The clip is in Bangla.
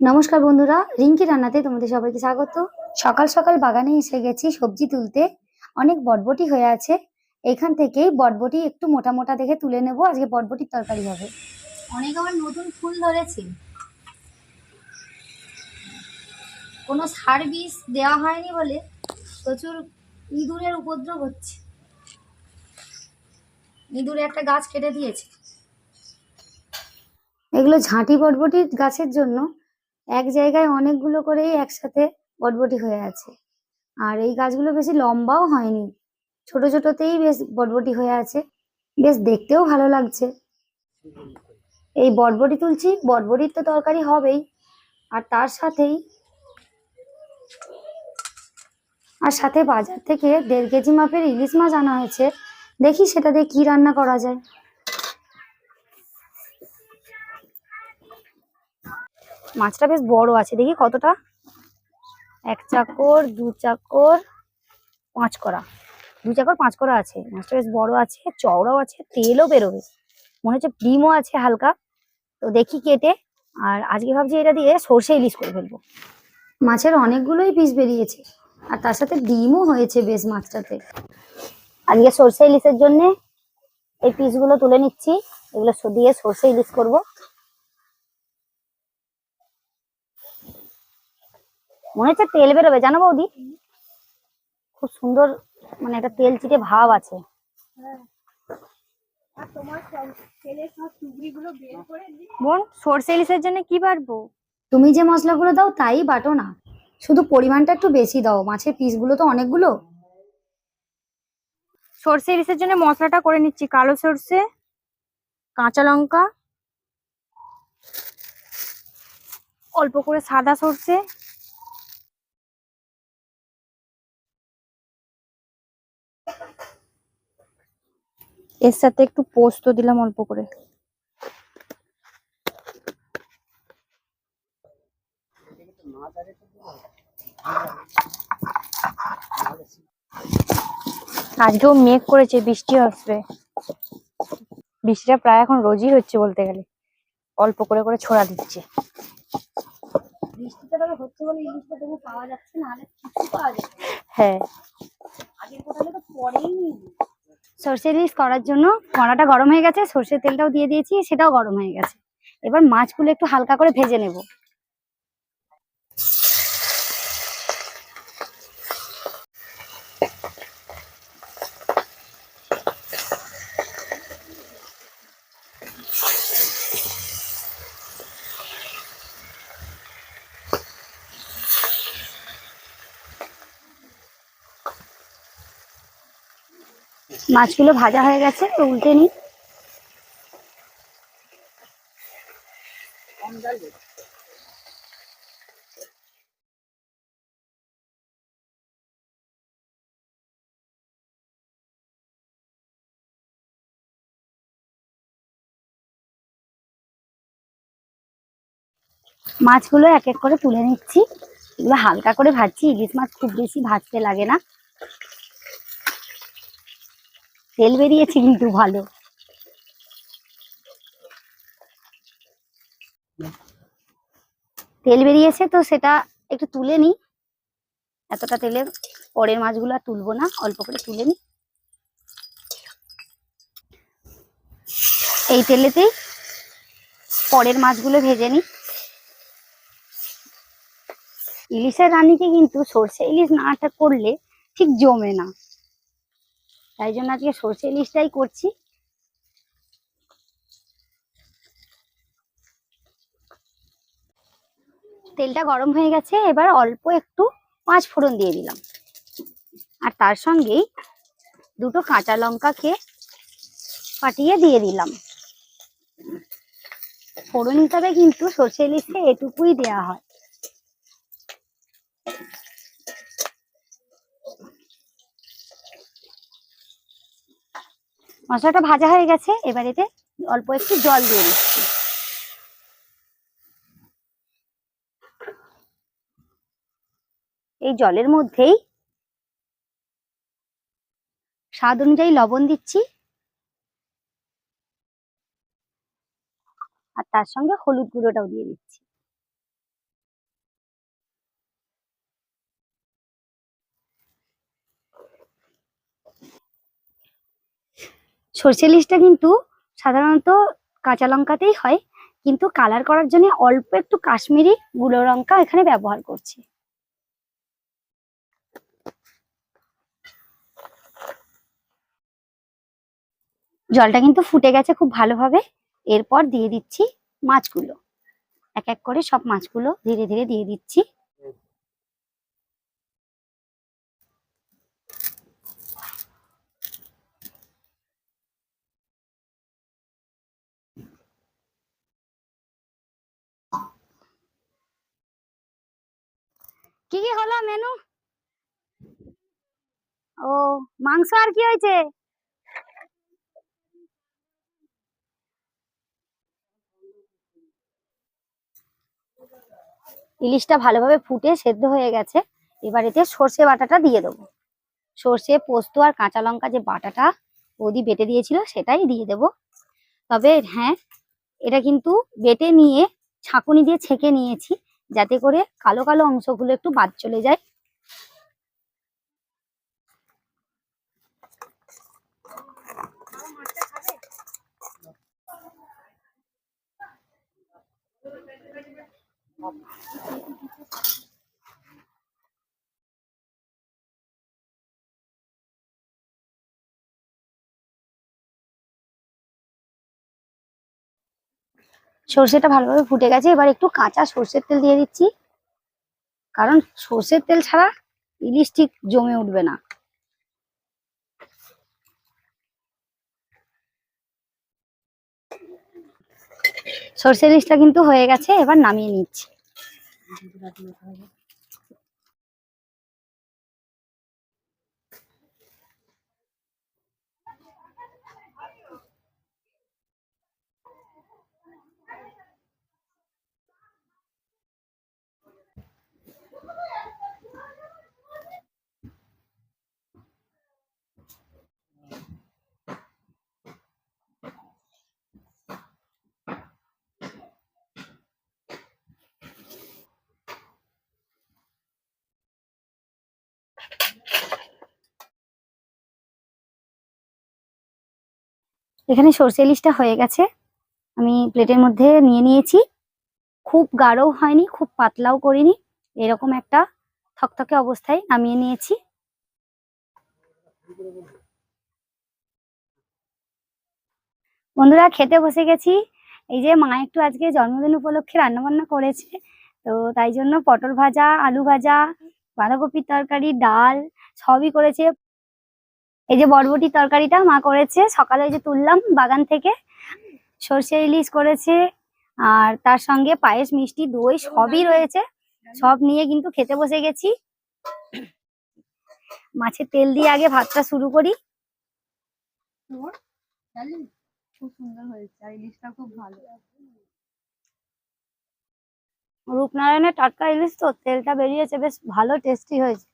নমস্কার বন্ধুরা, রিঙ্কি রান্নাতে তোমাদের সবাইকে স্বাগত। সকাল সকাল বাগানে এসে গেছি সবজি তুলতে। অনেক বটবটি হয়ে আছে। এখান থেকেই বটবটি একটু মোটা মোটা দেখে তুলে নেব। আজকে বটবটির তরকারি হবে। অনেক আবার নতুন ফুল ধরেছে। কোনো সার বীজ দেওয়া হয়নি বলে প্রচুর ইঁদুরের উপদ্রব হচ্ছে। ইঁদুরে একটা গাছ কেটে দিয়েছে। এগুলো ঝাঁটি বটবটি গাছের জন্য এক জায়গায় অনেকগুলো করেই একসাথে বটবটি হয়ে আছে। আর এই গাছগুলো বেশি লম্বাও হয়নি। ছোট ছোটতেই বেশ বটবটি হয়ে আছে। বেশ দেখতেও ভালো লাগছে। এই বটবটি তুলছি, বটবটির তো তরকারি হবেই। আর তার সাথেই আর সাথে বাজার থেকে দেড় কেজি মাপের ইলিশ মাছ আনা হয়েছে। দেখি সেটা দিয়ে কি রান্না করা যায়। মাছটা বেশ বড় আছে, দেখি কতটা? এক চাকর, দু চাকর, পাঁচ করা। দু চাকর, পাঁচ করা আছে। মাছটা বেশ বড় আছে, চওড়াও আছে, তেলও বেরোবে। মনে হচ্ছে ডিমও আছে হালকা। তো দেখি কেটে, আর আজকে ভাবছি এটা দিয়ে সর্ষে ইলিশ করে ফেলব। মাছের অনেকগুলোই পিস বেরিয়েছে, আর তার সাথে ডিমও হয়েছে বেশ মাছটাতে। আজকে সর্ষে ইলিশের জন্য এই পিসগুলো তুলে নিচ্ছি। এগুলো দিয়ে সর্ষে ইলিশ করব। মনে হচ্ছে তেল বেরোবে জানো বৌদি? খুব সুন্দর মানে একটা তেল চিটে ভাব আছে। দিয়ে বোন সর্ষে ইলিশের জন্য কি বাটবো? তুমি যে মশলাগুলো দাও তাই বাটো না। শুধু পরিমাণটা একটু বেশি দাও মাছের পিসগুলো তো অনেকগুলো। সর্ষে ইলিশের জন্য মশলাটা করে নিচ্ছি কালো সর্ষে কাঁচা লঙ্কা অল্প করে সাদা সর্ষে। এর সাথে একটু পোস্ত দিলাম অল্প করে। আজকেও মেঘ করেছে বৃষ্টি আসবে। বৃষ্টিটা প্রায় এখন রোজই হচ্ছে বলতে গেলে। অল্প করে করে ছোড়া দিচ্ছে। বৃষ্টিটা তবে হচ্ছে বলে ইলিশটা তবু পাওয়া যাচ্ছে না হলে কিছু পাওয়া যাচ্ছে হ্যাঁ। আগের কোথালে তো পরেই নি। সর্ষে ইলিশ করার জন্য কড়াটা গরম হয়ে গেছে, সর্ষের তেলটাও দিয়ে দিয়েছি, সেটাও গরম হয়ে গেছে। এবার মাছগুলো একটু হালকা করে ভেজে নেব। মাছগুলো ভাজা হয়ে গেছে, উল্টে নিই। মাছগুলো এক এক করে তুলে নিচ্ছি। এগুলো হালকা করে ভাজছি, ইলিশ মাছ খুব বেশি ভাজতে লাগে না। তেল বেরিয়েছে কিন্তু ভালো। তেল বেরিয়েছে তো সেটা একটু তুলে নিই। এতটা তেলে পরের মাছগুলো আর তুলবো না, অল্প করে তুলে নিই। এই তেলেতেই পরের মাছগুলো ভেজে নিই। ইলিশের রানীকে কিন্তু সর্ষে ইলিশ নাটা করলে ঠিক জমে না। তাই জন্য আজকে সর্ষে ইলিশটাই করছি। তেলটা গরম হয়ে গেছে, এবার অল্প একটু পাঁচ ফোড়ন দিয়ে দিলাম। আর তার সঙ্গেই দুটো কাঁচা লঙ্কাকে ফাটিয়ে দিয়ে দিলাম। ফোড়ন হিসাবে কিন্তু সর্ষে ইলিশে এটুকুই দেওয়া হয়। মশলাটা ভাজা হয়ে গেছে, এবার এতে অল্প একটু জল দিয়ে দিচ্ছি। এই জলের মধ্যেই স্বাদ অনুযায়ী লবণ দিচ্ছি। আর তার সঙ্গে হলুদ গুঁড়োটাও দিয়ে দিচ্ছি। সর্ষে ইলিশটা কিন্তু সাধারণত কাঁচা লঙ্কাতেই হয়, কিন্তু কালার করার জন্য অল্প একটু কাশ্মীরি গুঁড়ো লঙ্কা এখানে ব্যবহার করছি। জলটা কিন্তু ফুটে গেছে খুব ভালোভাবে, এরপর দিয়ে দিচ্ছি মাছগুলো। এক এক করে সব মাছগুলো ধীরে ধীরে দিয়ে দিচ্ছি। কি কি হলো মেনু? ও, মাংস আর কি হয়েছে? ইলিশটা ভালোভাবে ফুটে সেদ্ধ হয়ে গেছে। এবার এতে সর্ষে বাটাটা দিয়ে দেবো। সর্ষে, পোস্ত আর কাঁচা লঙ্কা যে বাটাটা বৌদি বেটে দিয়েছিল সেটাই দিয়ে দেব। তবে হ্যাঁ এটা কিন্তু বেটে নিয়ে ছাঁকুনি দিয়ে ছেঁকে নিয়েছি। যাতে করে কালো কালো অংশগুলো একটু বাদ চলে যায়। সর্ষেটা ভালোভাবে ফুটে গেছে। এবার একটু কাঁচা সর্ষের তেল দিয়ে দিচ্ছি। কারণ সর্ষের তেল ছাড়া ইলিশ ঠিক জমে উঠবে না। সর্ষে ইলিশটা কিন্তু হয়ে গেছে, এবার নামিয়ে নিচ্ছি। এখানে সর্ষে ইলিশটা হয়ে গেছে। আমি প্লেটের মধ্যে নিয়ে নিয়েছি। খুব গাঢ়ও হয়নি, খুব পাতলাও করিনি। এরকম একটা থকথকে অবস্থায় নামিয়ে নিয়েছি। বন্ধুরা, খেতে বসে গেছি। এই যে মা একটু আজকে জন্মদিন উপলক্ষে রান্না বান্না করেছে। তো তাই জন্য পটল ভাজা, আলু ভাজা, বাঁধাকপির তরকারি, ডাল সবই করেছে। এই যে বরবটির তরকারিটা মা করেছে সকালে যে তুললাম বাগান থেকে। সর্ষে ইলিশ করেছে আর তার সঙ্গে পায়েস মিষ্টি দই সবই রয়েছে। সব নিয়ে কিন্তু খেতে বসে গেছি। মাছের তেল দিয়ে আগে ভাতটা শুরু করি। খুব সুন্দর হয়েছে আর ইলিশটা খুব ভালো। রূপনারায়ণের টাটকা ইলিশ তো তেলটা বেরিয়েছে বেশ ভালো টেস্টি হয়েছে।